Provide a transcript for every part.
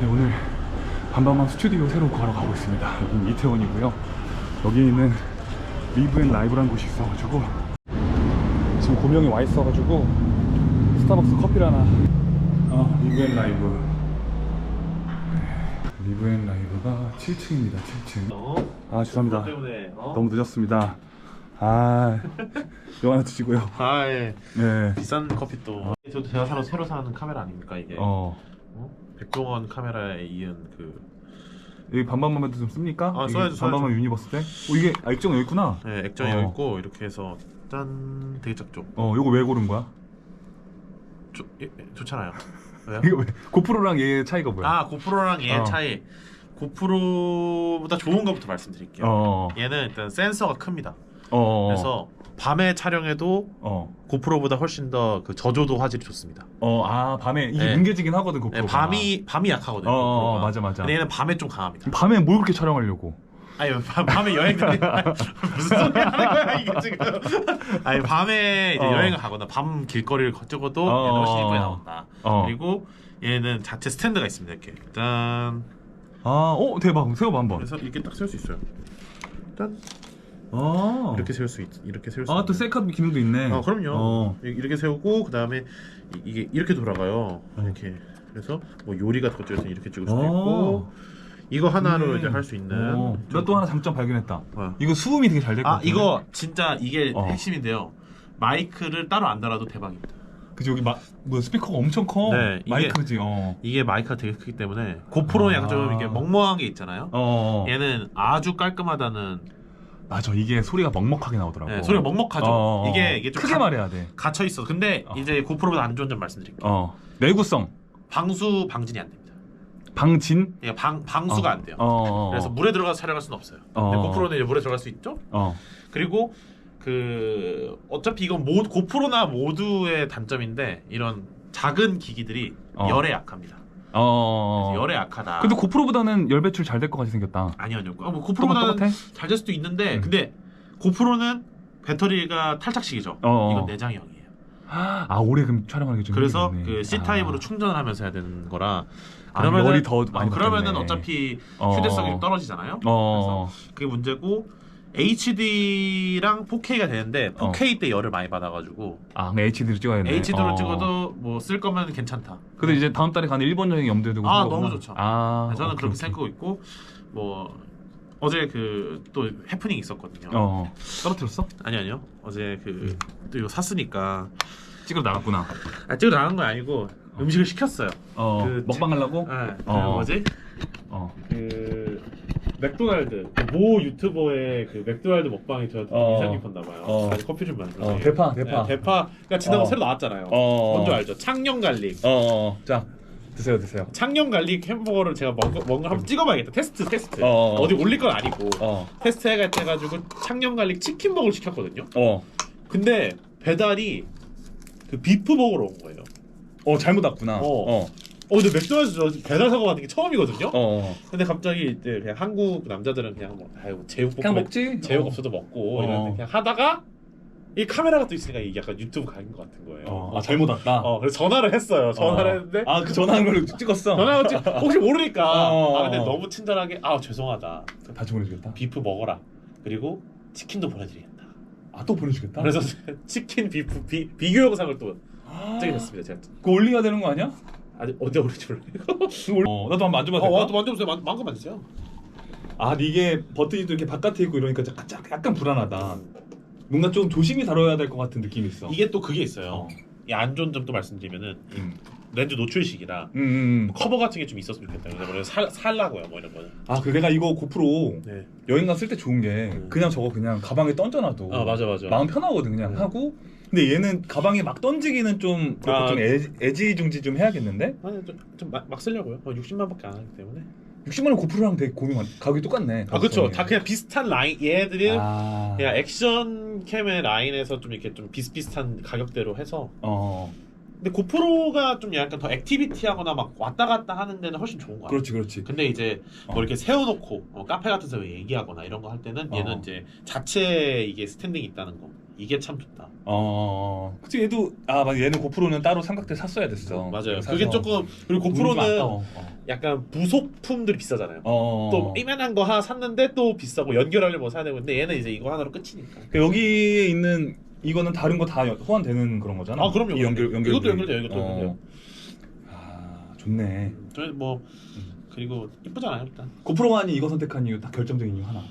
네, 오늘 반반만 스튜디오 새로 구하러 가고 있습니다. 여기는 이태원이고요. 여기는 리브 앤 라이브라는 곳이 있어가지고 지금 고명이 와 있어가지고 스타벅스 커피를 하나 어, 리브 앤 라이브 네, 리브 앤 라이브가 7층입니다 7층 어? 아 죄송합니다 때문에 어? 너무 늦었습니다 아 이거 하나 드시고요 아 예. 네 비싼 커피 또 저도 제가 새로 새로 사는 카메라 아닙니까 이게 어. 어? 백종원 카메라에 이은 그 여기 반반만만도 좀 씁니까? 아, 써야죠, 써야죠. 반반만 유니버스 때? 어, 이게 아, 액정 여기 있구나 네, 액정이 어. 여기 있고 이렇게 해서 짠 되게 작죠 어 요거 왜 고른 거야? 좋 예, 예, 좋잖아요 왜요? 이거 왜 고프로랑 얘 차이가 뭐야? 아 고프로랑 얘 어. 차이 고프로보다 좋은 것부터 말씀드릴게요 어. 얘는 일단 센서가 큽니다 어. 그래서 밤에 촬영해도 어. 고프로보다 훨씬 더 그 저조도 화질이 좋습니다 어, 아, 밤에 이게 네. 뭉개지긴 하거든, 네, 고프로가. 밤이 밤이 약하거든요 어, 어, 고프로가. 맞아, 맞아. 근데 얘는 밤에 좀 강합니다 밤에 뭘 그렇게 촬영하려고? 아니 밤, 밤에 여행 다니 무슨 소리 하는 거야 이게 지금 아니 밤에 이제 어. 여행을 가거나 밤 길거리를 찍어도 어. 얘는 훨씬 이쁘게 나온다 어. 그리고 얘는 자체 스탠드가 있습니다 이렇게 짠 아, 어, 대박. 세워봐, 한 번. 그래서 이렇게 딱 세울 수 있어요 짠 아. 이렇게 세울 수 있, 이렇게 세울 수 아, 또 있는. 셀카 기능도 있네. 어 그럼요 어. 이- 이렇게 세우고 그 다음에 이게 이렇게 돌아가요 이렇게 그래서 뭐 요리 같은 때 이렇게 찍을 수도 어. 있고 이거 하나로 음. 이제 할 수 있는 어. 나또 하나 장점 발견했다. 뭐야? 이거 수음이 되게 잘 될 것 아 같아. 이거 진짜 이게 어. 핵심인데요. 마이크를 따로 안 달아도 대박입니다. 그치, 여기 마, 뭐 스피커가 엄청 커. 네, 이게- 마이크지, 어. 이게 마이크가 되게 크기 때문에 고프로는 아. 약간 좀 이렇게 멍멍한 게 있잖아요. 어. 얘는 아주 깔끔하다는 맞아, 이게 소리가 먹먹하게 나오더라고. 네, 소리가 먹먹하죠. 어. 이게 이게 좀 크게 가- 말해야 돼. 갇혀 있어. 근데 어. 이제 고프로보다 안 좋은 점 말씀드릴게요. 어. 내구성. 방수 방진이 안 됩니다. 방진. 그러니까 방 방수가 어. 안 돼요. 어. 그래서 물에 들어가서 촬영할 수는 없어요. 어. 근데 고프로는 이제 물에 들어갈 수 있죠. 어. 그리고 그 어차피 이건 모, 고프로나 모두의 단점인데 이런 작은 기기들이 어. 열에 약합니다. 어. 그래서 열에 약하다. 근데 고프로보다는 열 배출 잘 될 것 같이 생겼다. 아니요, 아니요. 아, 뭐 고프로보다는 똑같아? 잘 될 수도 있는데 음. 근데 고프로는 배터리가 탈착식이죠. 어. 이건 내장형이에요. 아 오래 그럼 촬영하기 좀 그래서. 그 C 타입으로 아. 충전을 하면서 해야 되는 거라 아, 그러면은 열이 더 많이 어, 그러면은. 어차피 어. 휴대성이 좀 떨어지잖아요. 어. 그게 문제고 HD랑 4K가 되는데 어. 4K 때 열을 많이 받아가지고 아 HD로 찍어야겠네. HD로 어. 찍어도 뭐 쓸 거면 괜찮다. 근데 이제 다음 달에 가는 일본 여행 염두에 두고 아, 산 거구나. 너무 좋죠. 아 저는 오케이, 그렇게 오케이. 생각하고 있고 뭐 어제 그 또 해프닝 있었거든요. 어 떨어뜨렸어? 아니 아니요. 어제 그 또 이거 샀으니까 찍으러 나갔구나. 아 찍어 나간 건 아니고 음식을 시켰어요. 어 그 먹방 하려고? 아, 그 어. 뭐지? 어. 그 맥도날드 그모 유튜버의 그 맥도날드 먹방이 저한테 어. 인상 깊었나 봐요. 어. 아니, 커피 좀 만들어. 어, 대파, 대파. 네, 대파가 지난번 어. 새로 나왔잖아요. 어. 뭔지 알죠? 창녕 갈릭. 어, 어. 자 드세요 드세요. 창녕 갈릭 햄버거를 제가 먹, 먹는 거 한번 찍어봐야겠다. 테스트 테스트. 어. 어. 디 올릴 건 아니고 어. 테스트 해가지고 창녕 갈릭 치킨 버거를 시켰거든요. 어. 근데 배달이 그 비프 버거로 온 거예요. 어 잘못 왔구나. 어. 어. 어 근데 맥도날드 저 배달 사고 받는 게 처음이거든요. 어. 근데 갑자기 이제 그냥 한국 남자들은 그냥 뭐 아유 제육 그냥 볶음면 먹지. 제육 어. 없어도 먹고 어. 이러는데 그냥 하다가 이 카메라가 또 있으니까 이게 약간 유튜브 각인 것 같은 거예요. 어. 아 잘못 왔다. 어, 그래서 전화를 했어요. 전화를 했는데 아 그 전화한 걸로 찍었어. 전화가 찍- 혹시 모르니까 어. 아 근데 너무 친절하게 아 죄송하다 다시 보내주겠다. 비프 먹어라 그리고 치킨도 보내드리겠다. 아 또 보내주겠다. 그래서 치킨 비프 비, 비교 영상을 또 찍으셨습니다. 제가 그거 올려야 되는 거 아니야? 아직 언제 오를지 모르겠어요. 어, 나도 한번 만져봐도 어, 될까? 와도 만져보세요. 만- 마음껏 만지세요. 아, 근데 이게 버튼이 또 이렇게 바깥에 있고 이러니까 약간, 약간 불안하다. 뭔가 좀 조심히 다뤄야 될 것 같은 느낌이 있어. 이게 또 그게 있어요. 어. 이 안 좋은 점도 말씀드리면은 이 음. 렌즈 노출식이라 음, 음. 커버 같은 게 좀 있었으면 좋겠다. 왜냐면 살 살라고요, 뭐 이런 거는. 아, 그 내가 이거 고프로 네. 여행 갔을 때 좋은 게 음. 그냥 저거 그냥 가방에 던져놔도 아 맞아 맞아. 마음 편하거든 그냥 음. 하고. 근데 얘는 가방에 막 던지기는 좀 그렇고 아. 좀 애지, 애지중지 좀 해야겠는데? 아니 좀막 막 쓰려고요. 어, 60만밖에 안 하기 때문에. 60만 원 고프로랑 되게 고민 많. 가격이 똑같네. 아 그렇죠. 다 그냥 비슷한 라인. 얘들이 아. 그냥 액션 캠의 라인에서 좀 이렇게 좀 비슷비슷한 가격대로 해서. 어. 근데 고프로가 좀 약간 더 액티비티하거나 막 왔다 갔다 하는 데는 훨씬 좋은 거 같아요. 그렇지, 그렇지. 근데 이제 뭐 어. 이렇게 세워놓고 어, 카페 같은 데서 얘기하거나 이런 거 할 때는 얘는 어. 이제 자체 이게 스탠딩이 있다는 거 이게 참 좋다. 어. 그치 얘도 아 맞아 얘는 고프로는 따로 삼각대 샀어야 됐어. 맞아요. 사서 그게 조금 그리고 돈이 좀 고프로는 아까워. 어. 약간 부속품들이 비싸잖아요. 어. 또 이만한 거 하나 샀는데 또 비싸고 연결하려면 뭐 사야 되고 근데 얘는 이제 이거 하나로 끝이니까. 그 여기에 있는 이거는 다른 거 다 호환되는 그런 거잖아. 아 그럼요. 이 연결 연결. 이것도 연결돼요. 이것도 어. 연결돼요. 아 좋네. 저희 뭐 그리고 이쁘잖아요 일단. 고프로만이 이거 선택한 이유 딱 결정적인 이유 하나.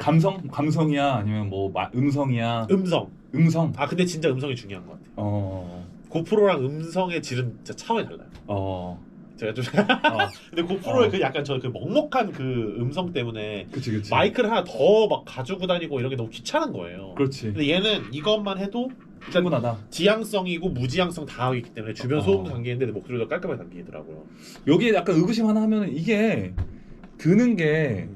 감성 감성이야 아니면 뭐 마- 음성이야 음성. 음성. 아 근데 진짜 음성이 중요한 것 같아요. 어. 고프로랑 음성의 질은 진짜 차원이 달라요. 어. 제가 좀 어. 근데 고프로의 어. 그 약간 저 그 먹먹한 그 음성 때문에 그치 그치. 마이크를 하나 더 막 가지고 다니고 이런 게 너무 귀찮은 거예요. 그렇지. 근데 얘는 이것만 해도 충분하다. 지향성이고 무지향성 다 있기 때문에 주변 어. 소음도 담기는데 내 목소리도 깔끔하게 담기더라고요. 여기에 약간 의구심 하나 하면은 이게 드는 게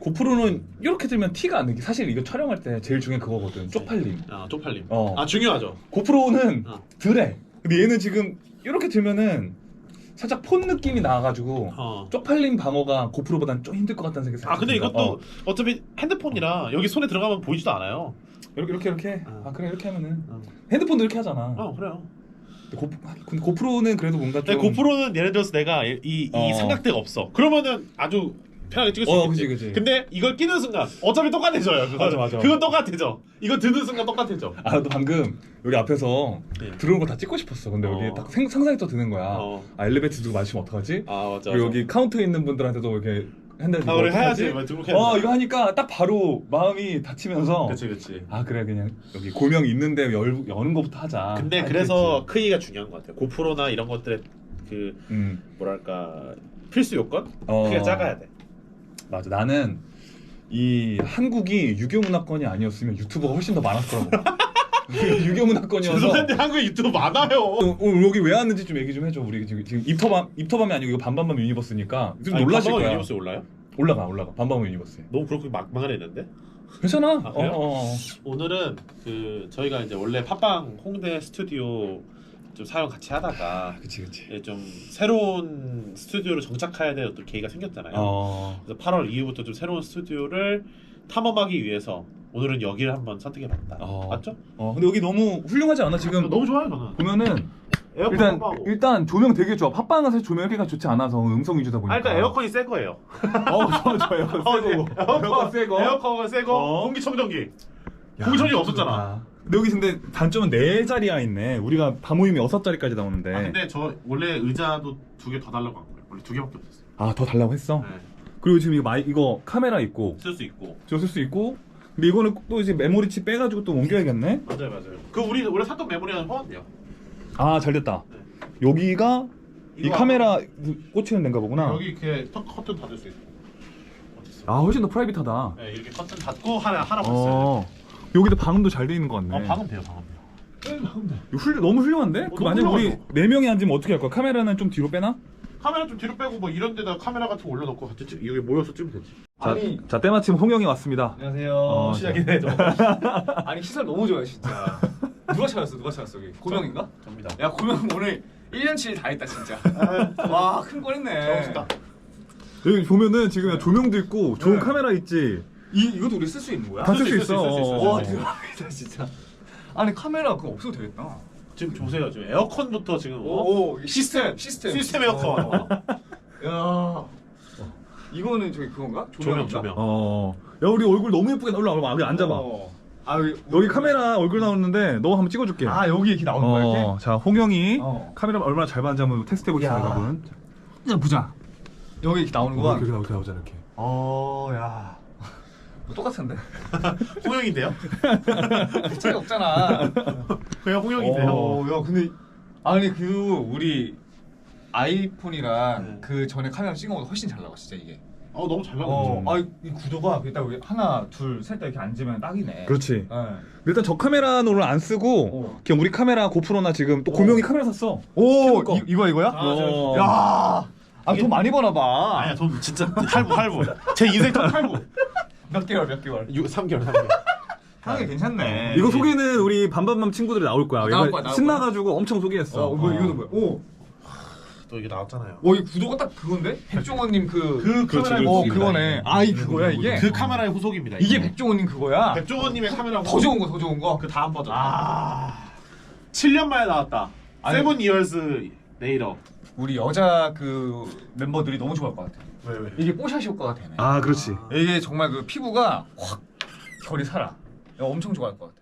고프로는 이렇게 들면 티가 안 나게 사실 이거 촬영할 때 제일 중요한 그거거든 쪽팔림 아 쪽팔림. 어. 아 중요하죠. 고프로는 어. 덜해 근데 얘는 지금 이렇게 들면은 살짝 폰 느낌이 나가지고 어. 쪽팔림 방어가 고프로보단 좀 힘들 것 같다는 생각이 아 근데 듭니다. 이것도 어. 어. 차피 핸드폰이라 여기 손에 들어가면 보이지도 않아요. 이렇게 이렇게 이렇게 어. 아 그래 이렇게 하면은 어, 핸드폰도 이렇게 하잖아 어 그래요. 근데, 고, 근데 고프로는 그래도 뭔가 근데 좀 고프로는 예를 들어서 내가 이, 이, 이 어. 삼각대가 없어. 그러면은 아주 편하게 찍을 수 어, 있겠지. 그치, 그치. 근데 이걸 끼는 순간 어차피 똑같아져요. 그거 맞아, 맞아. 그건 똑같아져. 이거 드는 순간 똑같아져. 아 나도 방금 여기 앞에서 네. 들어온 거 다 찍고 싶었어 근데 여기 어. 딱 생, 상상이 또 드는 거야 어. 아 엘리베이터 누구 마시면 어떡하지? 아 맞아. 그리고 여기 카운터에 있는 분들한테도 이렇게 핸들 아 우리 해야지. 등록해야 어. 이거 하니까 딱 바로 마음이 다치면서 그치 그치. 아 그래 그냥 여기 고명 있는데 열, 여는 것부터 하자 근데 아, 그래서 크기가 중요한 것 같아요. 고프로나 이런 것들의 그 음, 뭐랄까 필수 요건 어, 크기가 작아야 돼. 맞아 나는 이 한국이 유교 문화권이 아니었으면 유튜버가 훨씬 더 많았더라고 유교 문화권이어서 죄송한데 한국에 유튜브 많아요. 어, 오늘 여기 왜 왔는지 좀 얘기 좀 해줘 우리 지금 지금 입터밤 입터밤이 아니고 이거 반반밤 유니버스니까 좀 아니, 놀라실 거야 유니버스 올라요? 올라가 올라가 반반밤 유니버스에 너무 그렇게 막막을 했는데. 괜찮아 아, 그래요? 어, 어, 어. 오늘은 그 저희가 이제 원래 팟빵 홍대 스튜디오 좀 사용 같이 하다가 그치 그치 이제 좀 새로운 스튜디오를 정착해야 될 어떤 계기가 생겼잖아요. 어 그래서 8월 이후부터 좀 새로운 스튜디오를 탐험하기 위해서 오늘은 여기를 한번 선택해봤다. 어. 맞죠? 어, 근데 여기 너무 훌륭하지 않아 지금 너무 좋아요 저는. 보면은 에어컨 일단 탐험하고. 일단 조명 되게 좋아. 팟빵은 사실 조명기가 좋지 않아서 음성 위주다 보니까. 아, 일단 에어컨이 새 거예요. 어 좋아 좋아 에어컨 어, 네. 새거. 에어컨 새거. 에어컨은 새거. 어. 공기청정기. 야, 공기청정기 없었잖아. 근데 여기 근데 단점은 네 자리야 있네. 우리가 다 모임이 여섯 자리까지 나오는데. 아 근데 저 원래 의자도 두 개 더 달라고 한 거예요. 원래 두 개밖에 없었어요. 아 더 달라고 했어. 네. 그리고 지금 이거 마이 이거 카메라 있고 쓸 수 있고. 저쓸 수 있고. 근데 이거는 또 이제 메모리칩 빼가지고 또 옮겨야겠네. 맞아요, 맞아요. 그 우리 원래 샀던 메모리랑 포함돼요. 아 잘 됐다. 네. 여기가 이 이거 카메라 꽂히는 데인가 보구나. 여기 이렇게 터- 커튼 닫을 수 있고. 있어? 아 훨씬 더 프라이빗하다. 네, 이렇게 커튼 닫고 하나 하나 봤어요. 어 여기도 방음도 잘 돼 있는 것 같네. 아, 방음 돼요, 방음 돼요. 네, 방음 돼. 이거 훌, 너무 훌륭한데? 그 너무 만약 우리 훌륭하죠. 네 명이 앉으면 어떻게 할 거야? 카메라는 좀 뒤로 빼나? 카메라 좀 뒤로 빼고 뭐 이런 데다 카메라 같은 거 올려놓고 같이 찍, 여기 모여서 찍으면 되지. 자, 아니. 자 때마침 홍영이 왔습니다. 안녕하세요. 어, 시작이네, 저. 아니 시설 너무 좋아요 진짜. 누가 찾았어? 누가 찾았어 여기? 고명인가? 접니다. 야 고명 오늘 1년치 다 했다 진짜. 와큰거 했네. 멋있다. 여기 보면은 지금 조명도 있고 좋은 네. 카메라 있지. 이 이것도 우리 쓸 수 있는 거야? 다 쓸 수 있어. 어. 와 있어. 대박이다 진짜. 아니 카메라 그거 없어도 되겠다. 지금 보세요, 지금 에어컨부터 지금 어? 오, 오 시스템 시스템. 시스템 에어컨. 어. 야. 이거는 저기 그건가? 조명, 조명인가? 조명. 어. 야 우리 얼굴 너무 예쁘게 올라와. 여기 앉아봐. 어. 아 여기 여기 카메라 얼굴 나오는데 너 한번 찍어줄게. 아 여기 이렇게 나오는 거야 이렇게? 어, 자 홍영이 어. 카메라 얼마나 잘 봤는지 한번 테스트 해보겠습니다, 야. 여러분. 자 보자. 여기 이렇게 나오는 어, 거야? 이렇게 나오자, 나오자 이렇게. 어, 야. 똑같은데? 홍영인데요? 차이 없잖아. 그냥 홍영인데요. 어, 야, 근데 아니 그 우리 아이폰이랑 네. 그 전에 카메라 찍은 거보다 훨씬 잘 나와 진짜 이게. 어, 너무 잘 어, 나왔죠. 아, 이 구도가 일단 우리 하나, 둘, 셋 이렇게 앉으면 딱이네. 그렇지. 네. 일단 저 카메라는 오늘 안 쓰고 어. 그냥 우리 카메라 고프로나 지금 또 고명이 카메라 샀어. 오, 거. 이, 이거 이거야? 아, 저- 야, 아, 돈 많이 버나 봐. 아니야, 돈 진짜 할부, 할부. 제 인생 첫 할부. 몇 개월, 몇 개월. 6, 3개월, 3개월. 하는 게 괜찮네. 이거 소개는 우리 반반밤 친구들이 나올 거야. 나올 거야, 나올 신나가지고 엄청 소개했어. 어, 뭐 이거는 뭐야? 오, 또 이게 나왔잖아요. 오, 이 구도가 딱 그건데? 백종원님 그, 그 카메라의 어. 후속입니다. 그거네. 아, 이 그거야 이게? 그 카메라의 후속입니다. 이게 백종원님 그거야? 백종원님의 카메라 더 좋은 거, 더 좋은 거. 그 다음 버전. 아, 7년 만에 나왔다. 아니- 세븐 이어스 네일업. 우리 여자 그 멤버들이 너무 좋아할 것 같아. 왜 왜? 이게 뽀샤시 효과가 되네. 아 그렇지 이게 정말 그 피부가 확 결이 살아. 엄청 좋아할 것 같아.